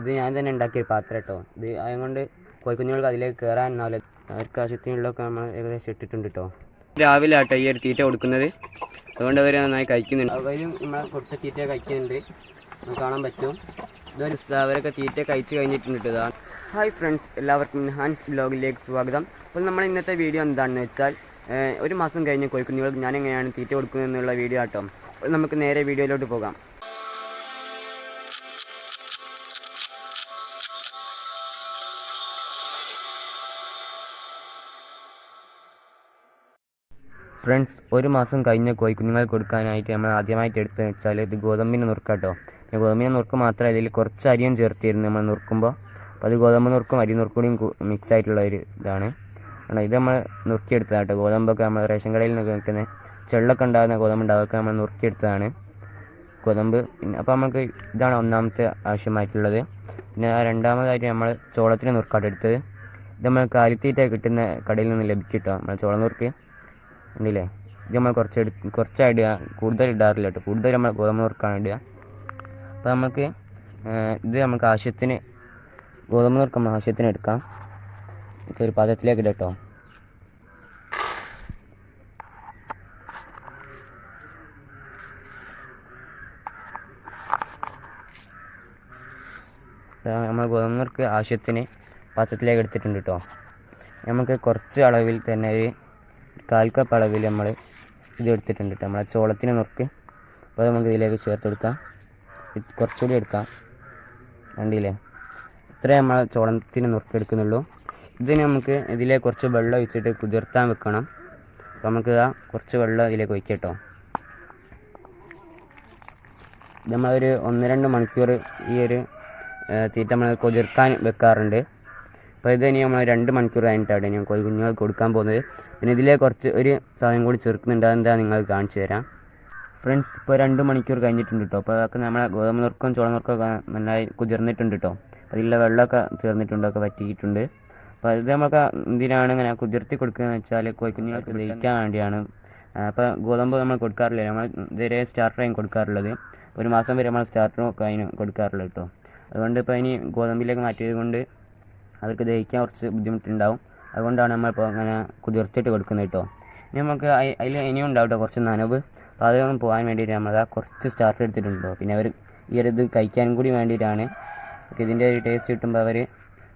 ഇത് ഞാൻ തന്നെ ഉണ്ടാക്കിയ പാത്രം കേട്ടോ. ഇത് അതുകൊണ്ട് കോഴിക്കുഞ്ഞുങ്ങൾക്ക് അതിലേക്ക് കയറാനാവില്ല അവർക്ക് ആവശ്യത്തിനുള്ളതൊക്കെ നമ്മൾ ഏകദേശം ഇട്ടിട്ടുണ്ട് കേട്ടോ. രാവിലെ ആട്ടോ ഈ ഒരു തീറ്റ കൊടുക്കുന്നത്. അതുകൊണ്ട് അവർ നന്നായി കഴിക്കുന്നുണ്ട്. അവരും നമ്മളെ കൊടുത്ത തീറ്റ കഴിക്കുന്നുണ്ട്. നമുക്ക് കാണാൻ പറ്റും. ഇതൊരു അവരൊക്കെ തീറ്റ കഴിച്ച് കഴിഞ്ഞിട്ടുണ്ട് ഇതാ. ഹായ് ഫ്രണ്ട്സ് എല്ലാവർക്കും ഹാൻസ് ബ്ലോഗിലേക്ക് സ്വാഗതം. അപ്പോൾ നമ്മൾ ഇന്നത്തെ വീഡിയോ എന്താണെന്ന് വെച്ചാൽ ഒരു മാസം കഴിഞ്ഞ് കോഴിക്കുഞ്ഞുങ്ങൾക്ക് ഞാൻ എങ്ങനെയാണ് തീറ്റ കൊടുക്കുന്നത് എന്നുള്ള വീഡിയോ ആട്ടോ. അപ്പോൾ നമുക്ക് നേരെ വീഡിയോയിലോട്ട് പോകാം. ഫ്രണ്ട്സ് ഒരു മാസം കഴിഞ്ഞ കോഴിക്കുഞ്ഞുങ്ങൾ കൊടുക്കാനായിട്ട് നമ്മൾ ആദ്യമായിട്ട് എടുത്തു വെച്ചാൽ ഇത് ഗോതമ്പിന്റെ നുറുക്കാട്ടോ ഗോതമ്പിന്റെ നുറുക്ക് മാത്രമല്ല ഇതിൽ കുറച്ച് അരിയും ചേർത്തിരുന്നു നമ്മൾ നുറുക്കുമ്പോൾ. അപ്പോൾ അത് ഗോതമ്പ് നുറുക്കും അരി നുറുക്കൂടിയും മിക്സ് ആയിട്ടുള്ള ഒരു ഇതാണ്. കാരണം ഇത് നമ്മൾ നുറുക്കിയെടുത്തതാണ് കേട്ടോ. ഗോതമ്പൊക്കെ നമ്മൾ റേഷൻ കടയിൽ നിന്നൊക്കെ നിൽക്കുന്ന ചെള്ളൊക്കെ ഉണ്ടാകുന്ന ഗോതമ്പ് ഉണ്ടാവും അതൊക്കെ നമ്മൾ നുറുക്കിയെടുത്തതാണ്. ഗോതമ്പ് പിന്നെ അപ്പോൾ നമുക്ക് ഇതാണ് ഒന്നാമത്തെ ആവശ്യമായിട്ടുള്ളത്. പിന്നെ രണ്ടാമതായിട്ട് നമ്മൾ ചോളത്തിന് നുറുക്കാട്ടെടുത്തത് ഇത് നമ്മൾ കാലിത്തീറ്റ കിട്ടുന്ന കടയിൽ നിന്ന് ലഭിക്കും കേട്ടോ. നമ്മൾ ചോളം നുറുക്ക്. ഉണ്ടല്ലേ? ഇത് നമ്മൾ കുറച്ച് എടു കുറച്ചായി കൂടുതൽ ഇടാറില്ല കേട്ടോ. കൂടുതൽ നമ്മൾ ഗോതമ്പ് നുറുക്കാണ് ഇടുക. അപ്പോൾ നമുക്ക് ഇത് നമുക്ക് ആവശ്യത്തിന് ഗോതമ്പ് നുറുക്ക് ആവശ്യത്തിന് എടുക്കാം. ഇപ്പോൾ ഒരു പാത്രത്തിലേക്ക് ഇടാം കേട്ടോ. നമ്മൾ ഗോതമ്പ് നുറുക്ക് ആവശ്യത്തിന് പാത്രത്തിലേക്ക് എടുത്തിട്ടുണ്ട് കേട്ടോ. നമുക്ക് കുറച്ച് അളവിൽ തന്നെ ഒരു കാൽ കപ്പ് അളവിൽ നമ്മൾ ഇത് എടുത്തിട്ടുണ്ട് കേട്ടോ നമ്മളെ ചോളത്തിനെ നുറുക്ക് അപ്പോൾ നമുക്ക് ഇതിലേക്ക് ചേർത്ത് കൊടുക്കാം. കുറച്ചുകൂടി എടുക്കാം. കണ്ടില്ലേ? ഇത്രേ നമ്മൾ ചോളത്തിന് നുറുക്ക് ഇതിന് നമുക്ക് ഇതിലെ കുറച്ച് വെള്ളം ഒഴിച്ചിട്ട് കുതിർത്താൻ വെക്കണം. അപ്പോൾ നമുക്ക് ആ കുറച്ച് വെള്ളം ഇതിലേക്ക് ഒഴിക്കാം കേട്ടോ. നമ്മളൊരു ഒന്ന് രണ്ട് മണിക്കൂർ ഈ ഒരു തീറ്റ നമ്മൾ കുതിർക്കാൻ വെക്കാറുണ്ട്. അപ്പോൾ ഇത് ഇനി നമ്മൾ രണ്ട് മണിക്കൂർ കഴിഞ്ഞിട്ടാണ് ഞാൻ കോഴി കുഞ്ഞുങ്ങൾക്ക് കൊടുക്കാൻ പോകുന്നത്. പിന്നെ ഇതിലെ കുറച്ച് ഒരു സാധനം കൂടി ചെറുക്കുന്നുണ്ട് അതെന്താ നിങ്ങൾ കാണിച്ചു തരാം. ഫ്രണ്ട്സ് ഇപ്പോൾ രണ്ട് മണിക്കൂർ കഴിഞ്ഞിട്ടുണ്ട് കേട്ടോ അപ്പോൾ അതൊക്കെ നമ്മളെ ഗോതമ്പ് നുറുക്കും ചോളം നുറുക്കൊക്കെ നന്നായി കുതിർന്നിട്ടുണ്ട് കേട്ടോ അതിലുള്ള വെള്ളമൊക്കെ ചേർന്നിട്ടുണ്ട് ഒക്കെ വറ്റിയിട്ടുണ്ട്. അപ്പോൾ ഇത് നമുക്ക് എന്തിനാണ് ഇങ്ങനെ കുതിർത്തി കൊടുക്കുകയെന്ന് വെച്ചാൽ കോഴിക്കുഞ്ഞുങ്ങൾക്ക് ദഹിക്കാൻ വേണ്ടിയാണ്. അപ്പോൾ ഗോതമ്പ് നമ്മൾ കൊടുക്കാറില്ല. നമ്മൾ ഇതുവരെ സ്റ്റാർട്ടറായും കൊടുക്കാറുള്ളത്. ഒരു മാസം വരെ നമ്മൾ സ്റ്റാർട്ടറും ഒക്കെ അതിന് കൊടുക്കാറുള്ളത് കേട്ടോ അതുകൊണ്ട് ഇപ്പോൾ ഇനി ഗോതമ്പിലേക്ക് മാറ്റിയത് കൊണ്ട് അവർക്ക് ദഹിക്കാൻ കുറച്ച് ബുദ്ധിമുട്ടുണ്ടാവും. അതുകൊണ്ടാണ് നമ്മളിപ്പോൾ അങ്ങനെ കുതിർത്തിട്ട് കൊടുക്കുന്നത് കേട്ടോ. ഇനി നമുക്ക് അതിൽ ഇനിയും ഉണ്ടാവും കേട്ടോ കുറച്ച് നനവ്. അപ്പോൾ അതൊന്നും പോകാൻ വേണ്ടിയിട്ട് നമ്മൾ ആ കുറച്ച് സ്റ്റാർട്ട് എടുത്തിട്ടുണ്ടോ പിന്നെ അവർ ഈ ഒരു ഇത് കഴിക്കാനും കൂടി വേണ്ടിയിട്ടാണ്. ഇതിന്റെ ഒരു ടേസ്റ്റ് കിട്ടുമ്പോൾ അവർ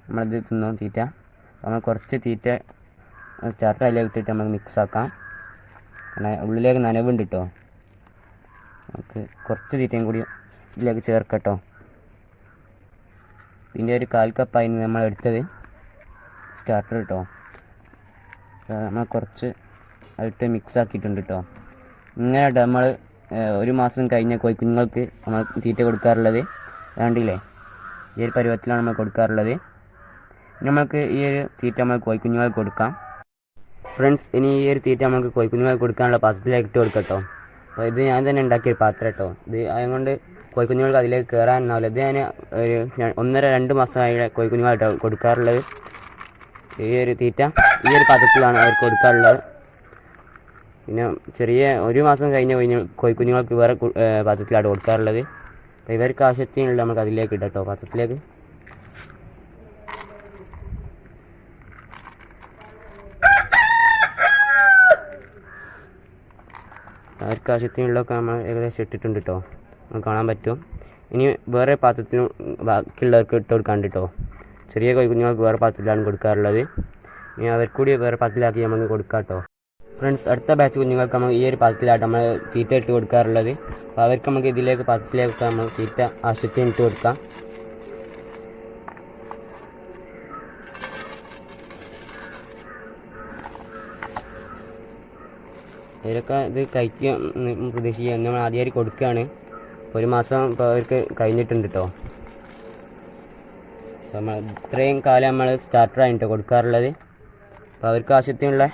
നമ്മളിത് തിന്നും തീറ്റ. നമ്മൾ കുറച്ച് തീറ്റ സ്റ്റാർട്ട് അതിലേക്ക് ഇട്ടിട്ട് നമുക്ക് മിക്സ് ആക്കാം. അങ്ങനെ ഉള്ളിലേക്ക് നനവുണ്ട് കേട്ടോ. നമുക്ക് കുറച്ച് തീറ്റയും കൂടി ഇതിലേക്ക് ചേർക്കട്ടോ ഇതിന്റെ ഒരു കാൽ കപ്പായിരുന്നു നമ്മൾ എടുത്തത് സ്റ്റാർട്ടർ കേട്ടോ നമ്മൾ കുറച്ച് അതിട്ട് മിക്സ് ആക്കിയിട്ടുണ്ട് കേട്ടോ ഇങ്ങനെ നമ്മൾ ഒരു മാസം കഴിഞ്ഞ കോഴിക്കുഞ്ഞുങ്ങൾക്ക് നമ്മൾ തീറ്റ കൊടുക്കാറുള്ളത്. വേണ്ടില്ലേ ഈ ഒരു പരുവത്തിലാണ് നമ്മൾ കൊടുക്കാറുള്ളത്. നമ്മൾക്ക് ഈ ഒരു തീറ്റ നമ്മൾ കോഴിക്കുഞ്ഞുങ്ങൾക്ക് കൊടുക്കാം. ഫ്രണ്ട്സ് ഇനി ഈ ഒരു തീറ്റ നമുക്ക് കോഴിക്കുഞ്ഞുങ്ങൾക്ക് കൊടുക്കാനുള്ള പാത്രത്തിലേക്ക് ഇട്ട് കൊടുക്കട്ടോ അപ്പോൾ ഇത് ഞാൻ തന്നെ ഉണ്ടാക്കിയൊരു പാത്രം കേട്ടോ ഇത് അതുകൊണ്ട് കോഴിക്കുഞ്ഞുങ്ങൾക്ക് അതിലേക്ക് കയറാനാവില്ല ഇത് ഞാൻ ഒരു ഒന്നര രണ്ട് മാസമായി കോഴിക്കുഞ്ഞുങ്ങളായിട്ട് കൊടുക്കാറുള്ളത്. ഈ ഒരു തീറ്റ ഈ ഒരു പാത്രത്തിലാണ് അവർക്ക് കൊടുക്കാറുള്ളത്. പിന്നെ ചെറിയ ഒരു മാസം കഴിഞ്ഞ കഴിഞ്ഞ് കോഴിക്കുഞ്ഞുങ്ങൾക്ക് വേറെ ഏ, കൊടുക്കാറുള്ളത്. അപ്പോൾ ഇവർക്ക് ആവശ്യത്തിനുള്ള നമുക്ക് അതിലേക്ക് ഇടാം കേട്ടോ പാത്രത്തിലേക്ക് അവർക്ക് ആവശ്യത്തിനുള്ളതൊക്കെ നമ്മൾ ഏകദേശം ഇട്ടിട്ടുണ്ട് കേട്ടോ. കാണാൻ പറ്റും. ഇനി വേറെ പാത്രത്തിന് ബാക്കിയുള്ളവർക്ക് ഇട്ട് കൊടുക്കാണ്ട് കേട്ടോ ചെറിയ കുഞ്ഞുങ്ങൾക്ക് വേറെ പാത്രത്തിലാണ് കൊടുക്കാറുള്ളത്. ഇനി അവർക്ക് കൂടി വേറെ പാത്രത്തിലാക്കി നമുക്ക് കൊടുക്കാം കേട്ടോ ഫ്രണ്ട്സ് അടുത്ത ബാച്ച് കുഞ്ഞുങ്ങൾക്ക് നമുക്ക് ഈ ഒരു പാത്രത്തിലായിട്ട് നമ്മൾ തീറ്റ ഇട്ട് കൊടുക്കാറുള്ളത്. അപ്പോൾ അവർക്ക് നമുക്ക് ഇതിലേക്ക് പാത്രത്തിലേക്ക് നമ്മൾ തീറ്റ ആവശ്യത്തിന് ഇട്ട് കൊടുക്കാം. ഇവരൊക്കെ ഇത് കഴിക്കുക പ്രതീക്ഷിക്കുക നമ്മൾ ആദ്യമായിട്ട് കൊടുക്കുകയാണ് ഒരു മാസം ഇപ്പോൾ അവർക്ക് കഴിഞ്ഞിട്ടുണ്ട് കേട്ടോ നമ്മൾ ഇത്രയും കാലം നമ്മൾ സ്റ്റാർട്ടറായിട്ട് കൊടുക്കാറുള്ളത്. അപ്പോൾ അവർക്ക് ആവശ്യത്തിനുള്ള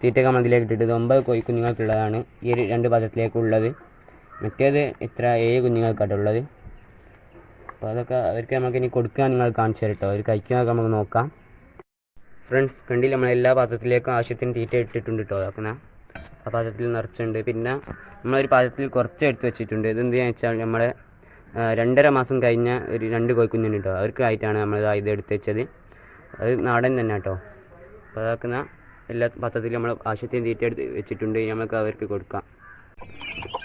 തീറ്റയൊക്കെ നമ്മൾ ഇതിലേക്ക് ഇട്ടിട്ട് ഒമ്പത് കോഴി കുഞ്ഞുങ്ങൾക്കുള്ളതാണ് ഈ ഒരു രണ്ട് പാത്രത്തിലേക്കുള്ളത്. മറ്റേത് ഇത്ര ഏഴ് കുഞ്ഞുങ്ങൾക്കായിട്ടുള്ളത് അപ്പോൾ അതൊക്കെ അവർക്ക് നമുക്ക് ഇനി കൊടുക്കാൻ നിങ്ങൾ കാണിച്ചു തരട്ടോ. അവർ കഴിക്കുന്നതൊക്കെ നമുക്ക് നോക്കാം. ഫ്രണ്ട്സ് കണ്ടില്ല നമ്മൾ എല്ലാ പാത്രത്തിലേക്കും ആവശ്യത്തിന് തീറ്റ ഇട്ടിട്ടുണ്ട് കേട്ടോ അതൊക്കെ ആ പാത്രത്തിൽ നിറച്ചുണ്ട് പിന്നെ നമ്മളൊരു പാത്രത്തിൽ കുറച്ച് എടുത്ത് വെച്ചിട്ടുണ്ട്. ഇതെന്ത് എന്തിനാണെന്ന് വെച്ചാൽ നമ്മളെ രണ്ടര മാസം കഴിഞ്ഞ ഒരു രണ്ട് കോഴിക്കുഞ്ഞുണ്ട് കേട്ടോ. അവർക്കായിട്ടാണ് നമ്മൾ ഇത് എടുത്ത് വെച്ചത്. അത് നാടൻ തന്നെ കേട്ടോ. അപ്പോൾ അതാക്കുന്ന എല്ലാ പത്രത്തിലും നമ്മൾ ആവശ്യത്തിന് തീറ്റ എടുത്ത് വെച്ചിട്ടുണ്ട്. നമുക്ക് അവർക്ക് കൊടുക്കാം.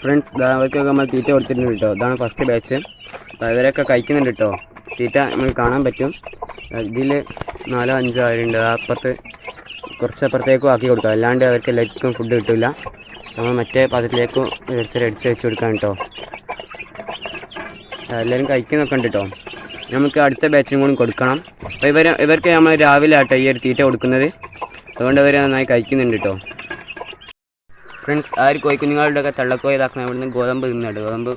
ഫ്രണ്ട്സ് അവർക്കൊക്കെ നമ്മൾ തീറ്റ കൊടുത്തിട്ടുണ്ട് കേട്ടോ. ഇതാണ് ഫസ്റ്റ് ബാച്ച് ഇവരൊക്കെ കഴിക്കുന്നുണ്ട് കേട്ടോ. തീറ്റ നമുക്ക് കാണാൻ പറ്റും. ഇതിൽ നാലോ അഞ്ചോ ആരുണ്ട് അപ്പുറത്ത് കുറച്ച് അപ്പുറത്തേക്കും ആക്കി കൊടുക്കുക അല്ലാണ്ട് അവർക്ക് എല്ലാവർക്കും ഫുഡ് കിട്ടില്ല നമ്മൾ മറ്റേ പാത്രത്തിലേക്കും എടുത്ത് എടുത്ത് വെച്ച് കൊടുക്കാൻ കേട്ടോ എല്ലാവരും കഴിക്കുന്നൊക്കെ ഉണ്ട് കേട്ടോ നമുക്ക് അടുത്ത ബാച്ചിനും കൂടി കൊടുക്കണം. അപ്പോൾ ഇവർ ഇവർക്ക് നമ്മൾ രാവിലെ ആട്ടോ ഈ ഒരു തീറ്റ കൊടുക്കുന്നത്. അതുകൊണ്ട് അവർ നന്നായി കഴിക്കുന്നുണ്ട് കേട്ടോ ഫ്രണ്ട്സ് ആ ഒരു കോഴിക്കുഞ്ഞുങ്ങളുടെ ഒക്കെ തള്ളക്കോയി ഇതാക്കുന്ന ഇവിടുന്ന് ഗോതമ്പ് തിന്നുണ്ട് ഗോതമ്പ്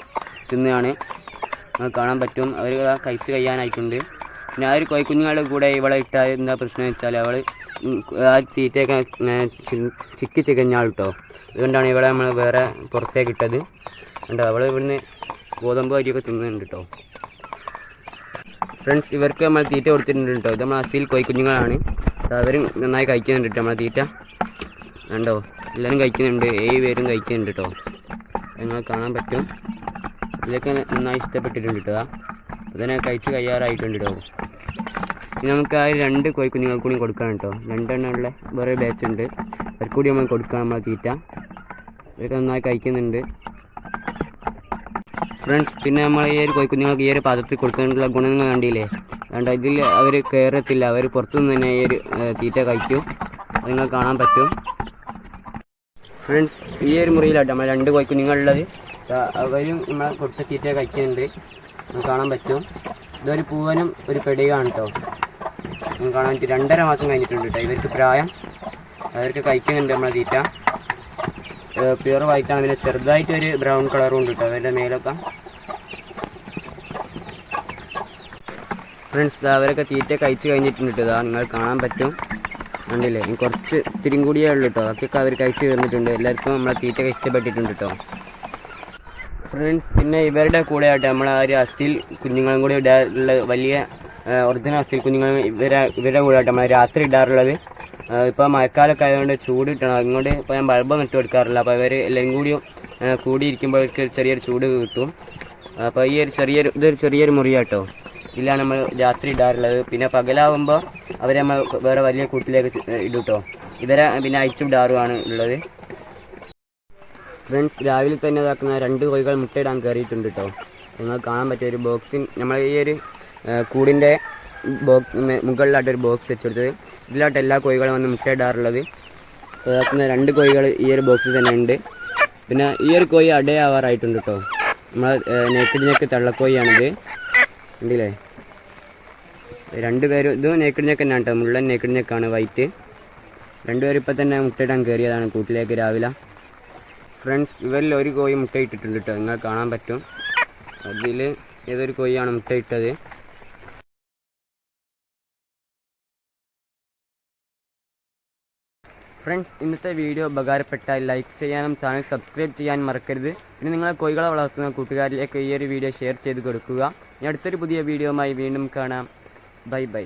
തിന്നുകയാണ് നമുക്ക് കാണാൻ പറ്റും. അവർ കഴിച്ച് കഴിയാനായിട്ടുണ്ട്. പിന്നെ ആ ഒരു കോഴിക്കുഞ്ഞുങ്ങളുടെ കൂടെ ഇവളെ ഇട്ടാൽ എന്താ പ്രശ്നം വെച്ചാൽ അവൾ ആ തീറ്റയൊക്കെ ചിക്കി ചികഞ്ഞാൾ കേട്ടോ അതുകൊണ്ടാണ് ഇവിടെ നമ്മൾ വേറെ പുറത്തേക്ക് ഇട്ടത്. കണ്ടോ അവൾ ഇവിടുന്ന് ഗോതമ്പ് അരിയൊക്കെ തിന്നുന്നുണ്ട് കേട്ടോ ഫ്രണ്ട്സ് ഇവർക്ക് നമ്മൾ തീറ്റ കൊടുത്തിട്ടുണ്ട് കേട്ടോ ഇത് നമ്മൾ അസീൽ കോയിക്കുഞ്ഞുങ്ങളാണ് അവരും നന്നായി കഴിക്കുന്നുണ്ട് കേട്ടോ നമ്മളെ തീറ്റ. കണ്ടോ എല്ലാവരും കഴിക്കുന്നുണ്ട്. ഏഴ് പേരും കഴിക്കുന്നുണ്ട് കേട്ടോ നിങ്ങൾ കാണാൻ പറ്റും. ഇതൊക്കെ നന്നായി ഇഷ്ടപ്പെട്ടിട്ടുണ്ട് കേട്ടോ അതിനെ കഴിച്ച് കഴിയാറായിട്ടുണ്ട് കേട്ടോ ഇനി നമുക്ക് ആ രണ്ട് കോഴിക്കുഞ്ഞുങ്ങൾ കൂടി കൊടുക്കണം കേട്ടോ. രണ്ടെണ്ണമുള്ള വേറെ ബാച്ച് ഉണ്ട്. അവർക്ക് കൂടി നമ്മൾ കൊടുക്കാം നമ്മളെ തീറ്റ. അവരൊക്കെ നന്നായി കഴിക്കുന്നുണ്ട്. ഫ്രണ്ട്സ് പിന്നെ നമ്മൾ ഈ ഒരു കോഴിക്കുഞ്ഞുങ്ങൾക്ക് ഈ ഒരു പാത്രത്തിൽ കൊടുക്കാനുള്ള ഗുണങ്ങൾ കണ്ടില്ലേ? അതുകൊണ്ട് ഇതിൽ അവർ കയറത്തില്ല അവർ പുറത്തുനിന്ന് തന്നെ ഈ ഒരു തീറ്റ കഴിക്കും. അത് നിങ്ങൾക്ക് കാണാൻ പറ്റും. ഫ്രണ്ട്സ് ഈ ഒരു മുറിയിലാട്ടോ നമ്മൾ രണ്ട് കോഴിക്കുഞ്ഞുങ്ങളുള്ളത് അവരും നമ്മളെ കൊടുത്ത തീറ്റ കഴിക്കുന്നുണ്ട്. കാണാൻ പറ്റും. ഇതൊരു പൂവനും ഒരു പെടിയാണ് കേട്ടോ. കാണാൻ എനിക്ക് രണ്ടര മാസം കഴിഞ്ഞിട്ടുണ്ട് കേട്ടോ. ഇവർക്ക് പ്രായം അവർക്ക് കഴിക്കുന്നുണ്ട് നമ്മളെ തീറ്റ. പ്യുവർ വൈറ്റ് ആണ്. പിന്നെ ചെറുതായിട്ട് ഒരു ബ്രൗൺ കളറും ഉണ്ട് കേട്ടോ അവരുടെ മേലൊക്കെ. ഫ്രണ്ട്സ് അവരൊക്കെ തീറ്റ കഴിച്ച് കഴിഞ്ഞിട്ടുണ്ട് കേട്ടോ. നിങ്ങൾ കാണാൻ പറ്റും. ഉണ്ടല്ലേ കുറച്ച് ഇത്തിരിയും കൂടിയേ ഉള്ളൂ കേട്ടോ. അതൊക്കെ അവർ കഴിച്ച് തീർന്നിട്ടുണ്ട് എല്ലാവർക്കും നമ്മളെ തീറ്റ ഇഷ്ടപ്പെട്ടിട്ടുണ്ട് കേട്ടോ. ഫ്രണ്ട്സ് പിന്നെ ഇവരുടെ കൂടെ ആയിട്ട് നമ്മൾ ആ ഒരു അസ്ഥിയിൽ കുഞ്ഞുങ്ങളും കൂടി ഇടാനുള്ള വലിയ ഒറിജിനൽ അസ്ഥിൽ കുഞ്ഞുങ്ങൾ ഇവരെ ഇവരുടെ കൂടെ ആയിട്ട് നമ്മൾ രാത്രി ഇടാറുള്ളത്. ഇപ്പോൾ മഴക്കാലമൊക്കെ ആയതുകൊണ്ട് ചൂട് കിട്ടണം അതുകൊണ്ട് ഇപ്പോൾ ഞാൻ ബൾബൊന്നും ഇട്ട് കൊടുക്കാറില്ല. അപ്പോൾ ഇവർ എല്ലാവരും കൂടി കൂടിയിരിക്കുമ്പോൾ ചെറിയൊരു ചൂട് കിട്ടും. അപ്പോൾ ഈ ഒരു ചെറിയൊരു ഇതൊരു ചെറിയൊരു മുറിയാട്ടോ. ഇതിലാണ് നമ്മൾ രാത്രി ഇടാറുള്ളത്. പിന്നെ പകലാവുമ്പോൾ അവർ നമ്മൾ വേറെ വലിയ കൂട്ടിലേക്ക് ഇടും കേട്ടോ ഇവരെ പിന്നെ അയച്ചു വിടാറുമാണ് ഉള്ളത്. ഫ്രണ്ട്സ് രാവിലെ തന്നെ ഇതാക്കുന്ന രണ്ട് കോഴികൾ മുട്ടയിടാൻ കയറിയിട്ടുണ്ട് കേട്ടോ നിങ്ങൾ കാണാൻ പറ്റിയ ഒരു ബോക്സിൻ നമ്മൾ ഈ ഒരു കൂടിന്റെ ബോക്സ് മുകളിലായിട്ട് ഒരു ബോക്സ് വെച്ചെടുത്തത്. ഇതിലായിട്ട് എല്ലാ കോഴികളും വന്ന് മുട്ടയിടാറുള്ളത്. ഇതാക്കുന്ന രണ്ട് കോഴികൾ ഈ ഒരു ബോക്സിൽ തന്നെ ഉണ്ട്. പിന്നെ ഈ ഒരു കോഴി അടയാവാറായിട്ടുണ്ട് കേട്ടോ. നമ്മൾ നേക്കിടിഞ്ഞക്ക് തള്ളക്കോഴിയാണിത്. ഉണ്ടല്ലേ രണ്ട് പേരും ഇതും നേക്കിടിഞ്ഞക്ക് തന്നെയാണ് കേട്ടോ. മുള്ളൻ നേക്കിടിഞ്ഞക്കാണ് വൈറ്റ് രണ്ടുപേരും ഇപ്പം തന്നെ മുട്ടയിടാൻ കയറിയതാണ് കൂട്ടിലേക്ക് രാവിലെ. ഫ്രണ്ട്സ് ഇവരിൽ ഒരു കോഴി മുട്ടയിട്ടിട്ടുണ്ട് കേട്ടോ. നിങ്ങൾ കാണാൻ പറ്റും. അതിൽ ഏതൊരു കോഴിയാണ് മുട്ടയിട്ടത്? ഫ്രണ്ട്സ് ഇന്നത്തെ വീഡിയോ ഉപകാരപ്പെട്ടാൽ ലൈക്ക് ചെയ്യാനും ചാനൽ സബ്സ്ക്രൈബ് ചെയ്യാൻ മറക്കരുത്. പിന്നെ നിങ്ങളെ കോഴികളെ വളർത്തുന്ന കൂട്ടുകാരിലേക്ക് ഈ ഒരു വീഡിയോ ഷെയർ ചെയ്ത് കൊടുക്കുക. ഇനി അടുത്തൊരു പുതിയ വീഡിയോയുമായി വീണ്ടും കാണാം. Bye bye